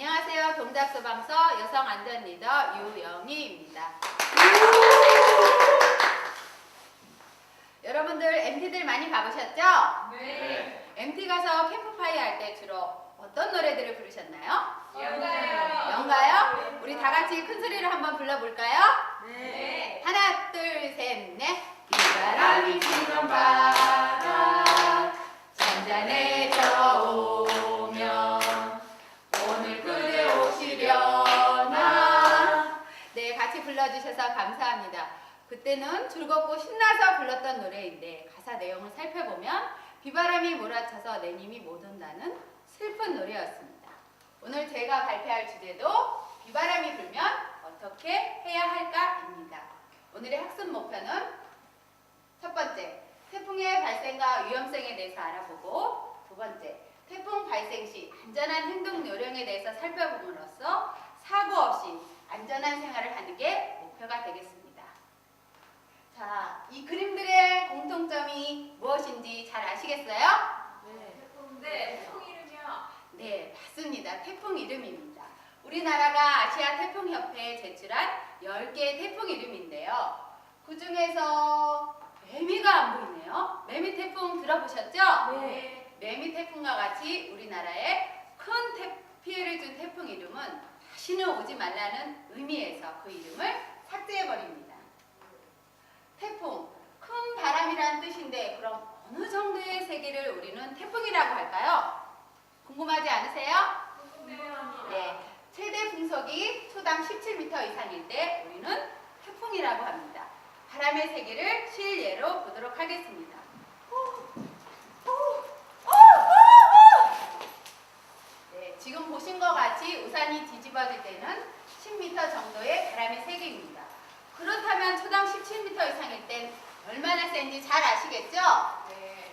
안녕하세요. 동작소방서 여성안전 리더 유영희입니다. 여러분들 MT들 많이 가보셨죠? 네. MT 가서 캠프파이어 할 때 주로 어떤 노래들을 부르셨나요? 영가요. 영가요? 우리 다 같이 큰 소리로 한번 불러볼까요? 네. 하나, 둘, 셋, 넷. 비바람이 치는 바람 잔잔해져 오면 오늘 그대 오시려나 네, 같이 불러주셔서 감사합니다. 그때는 즐겁고 신나서 불렀던 노래인데 가사 내용을 살펴보면 비바람이 몰아쳐서 내 님이 못 온다는 슬픈 노래였습니다. 오늘 제가 발표할 주제도 비바람이 불면 어떻게 해야 할까입니다. 오늘의 학습 목표는 첫 번째, 태풍의 발생과 위험성에 대해서 알아보고 두 번째, 태풍 발생 시 안전한 행동 요령에 대해서 살펴봄으로써 사고 없이 안전한 생활을 하는 게 목표가 되겠습니다. 자, 이 그림들의 공통점이 무엇인지 잘 아시겠어요? 네. 태풍 이름이요. 네, 맞습니다. 태풍 이름입니다. 우리나라가 아시아 태풍협회에 제출한 10개의 태풍 이름인데요. 그 중에서 매미가 안 보이네요. 매미 태풍 들어보셨죠? 네. 매미 태풍과 같이 우리나라에 큰 태- 피해를 준 태풍 이름은 다시는 오지 말라는 의미에서 그 이름을 삭제해버립니다. 태풍, 큰 바람이라는 뜻인데 그럼 어느 정도의 세기를 우리는 태풍이라고 할까요? 궁금하지 않으세요? 궁금해요. 네, 최대 풍속이 초당 17m 이상일 때 우리는 태풍이라고 합니다. 바람의 세기를 실예로 보도록 하겠습니다. 네, 지금 보신 것 같이 우산이 뒤집어질 때는 10m 정도의 바람의 세기입니다. 그렇다면 초당 17m 이상일 땐 얼마나 센지 잘 아시겠죠? 네.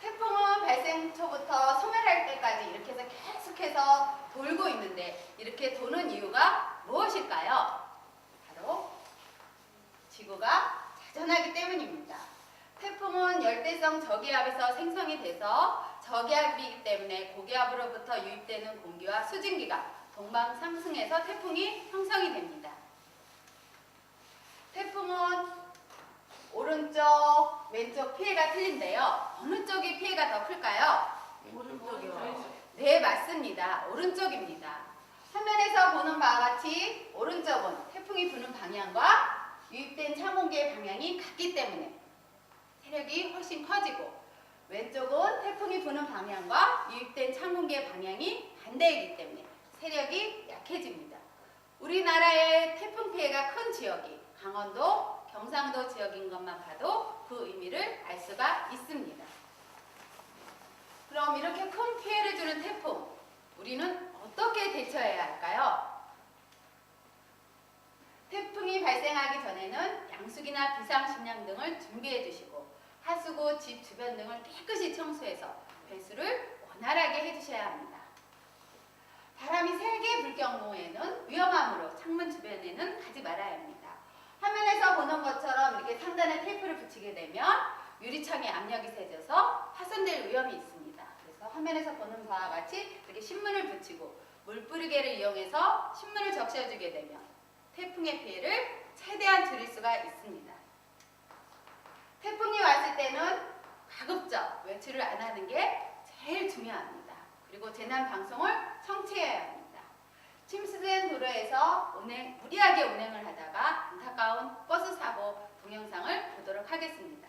태풍은 발생 초부터 소멸할 때까지 이렇게 해서 계속해서 돌고 있는데 이렇게 도는 이유가 무엇일까요? 바로 지구가 자전하기 때문입니다. 태풍은 열대성 저기압에서 생성이 돼서 저기압이기 때문에 고기압으로부터 유입되는 공기와 수증기가 동방 상승해서 태풍이 형성이 됩니다. 태풍은 오른쪽, 왼쪽 피해가 틀린데요. 어느 쪽이 피해가 더 클까요? 오른쪽이요. 네, 맞습니다. 오른쪽입니다. 화면에서 보는 바와 같이 오른쪽은 태풍이 부는 방향과 유입된 찬공기의 방향이 같기 때문에 세력이 훨씬 커지고 왼쪽은 태풍이 부는 방향과 유입된 찬공기의 방향이 반대이기 때문에 세력이 약해집니다. 우리나라의 태풍 피해가 큰 지역이 강원도, 경상도 지역인 것만 봐도 그 의미를 알 수가 있습니다. 그럼 이렇게 큰 피해를 주는 태풍, 우리는 어떻게 대처해야 할까요? 태풍이 발생하기 전에는 양수기나 비상식량 등을 준비해 주시고 하수구, 집 주변 등을 깨끗이 청소해서 배수를 원활하게 해주셔야 합니다. 바람이 세게 불 경우에는 위험하므로 창문 주변에는 가지 말아야 합니다. 화면에서 보는 것처럼 이렇게 상단에 테이프를 붙이게 되면 유리창에 압력이 세져서 파손될 위험이 있습니다. 그래서 화면에서 보는 바와 같이 이렇게 신문을 붙이고 물뿌리개를 이용해서 신문을 적셔주게 되면 태풍의 피해를 최대한 줄일 수가 있습니다. 태풍이 왔을 때는 가급적 외출을 안 하는 게 제일 중요합니다. 그리고 재난 방송을 청취해야 합니다. 침수된 도로에서 운행, 무리하게 운행을 하다가 안타까운 버스 사고 동영상을 보도록 하겠습니다.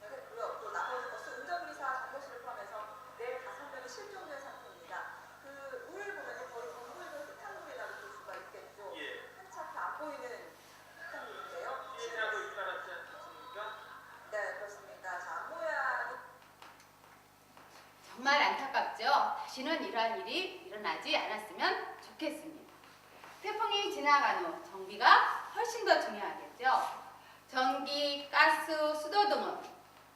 그리고요, 또 나머지 버스 운전기사 잘못을 포함해서 네 다섯 명이 실종된 상태입니다. 그 물을 보면 거의 전부에서 흙탕물이라고 볼 수가 있겠죠. 예, 한차 안 보이는 흙탕물인데요. 피해자도 잇따랐지 않습니까? 네, 그렇습니다. 자, 모양이 정말 안타깝죠? 다시는 이러한 일이 일어나지 않았으면 좋겠습니다. 태풍이 지나간 후 정비가 훨씬 더 중요하겠죠? 전기, 가스, 수도 등은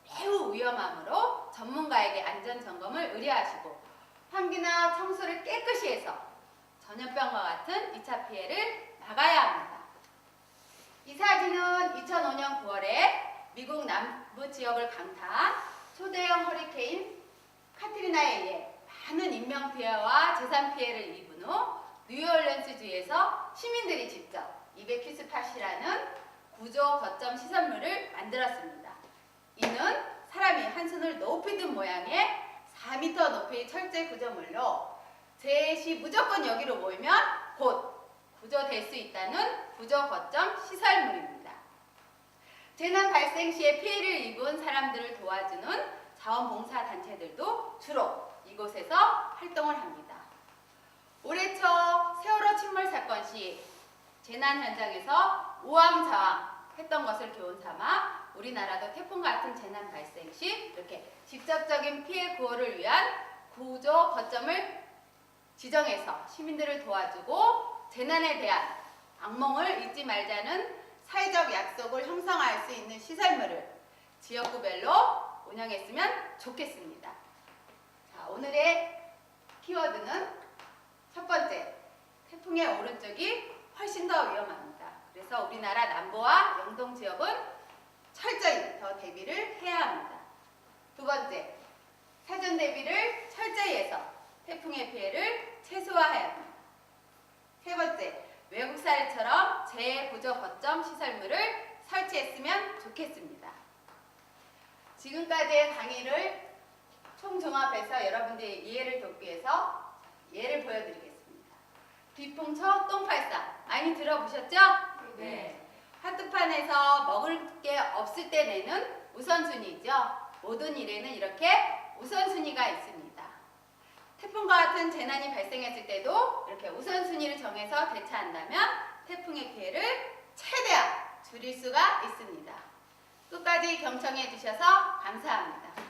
매우 위험하므로 전문가에게 안전 점검을 의뢰하시고 환기나 청소를 깨끗이 해서 전염병과 같은 2차 피해를 막아야 합니다. 이 사진은 2005년 9월에 미국 남부 지역을 강타한 초대형 허리케인 카트리나 카트리나에 의해 많은 인명 피해와 재산 피해를 입은 후 뉴올리언스주에서 시민들이 직접 이베큐스팟이라는 구조 거점 시설물을 만들었습니다. 이는 사람이 한 손을 높이 든 모양의 4m 높이의 철제 구조물로 제시 무조건 여기로 모이면 곧 구조될 수 있다는 구조 거점 시설물입니다. 재난 발생 시에 피해를 입은 사람들을 도와주는 자원봉사 단체들도 주로 이곳에서 활동을 합니다. 올해 초 세월호 침몰 사건 시 재난 현장에서 우왕좌왕 했던 것을 교훈 삼아 우리나라도 태풍 같은 재난 발생 시 이렇게 직접적인 피해 구호를 위한 구조 거점을 지정해서 시민들을 도와주고 재난에 대한 악몽을 잊지 말자는 사회적 약속을 형성할 수 있는 시설물을 지역구별로 운영했으면 좋겠습니다. 자, 오늘의 키워드는 첫 번째, 태풍의 오른쪽이 훨씬 더 위험합니다. 그래서 우리나라 남부와 영동 지역은 철저히 더 대비를 해야 합니다. 두 번째, 사전 대비를 철저히 해서 태풍의 피해를 최소화해야 합니다. 세 번째, 외국 사례처럼 재구조 거점 시설물을 설치했으면 좋겠습니다. 지금까지의 강의를 총종합해서 여러분들의 이해를 돕기 위해서 예를 보여드리겠습니다. 비풍처 똥팔상 많이 들어보셨죠? 네. 하트판에서 먹을 게 없을 때 내는 우선순위죠. 모든 일에는 이렇게 우선순위가 있습니다. 태풍과 같은 재난이 발생했을 때도 이렇게 우선순위를 정해서 대처한다면 태풍의 피해를 최대한 줄일 수가 있습니다. 끝까지 경청해 주셔서 감사합니다.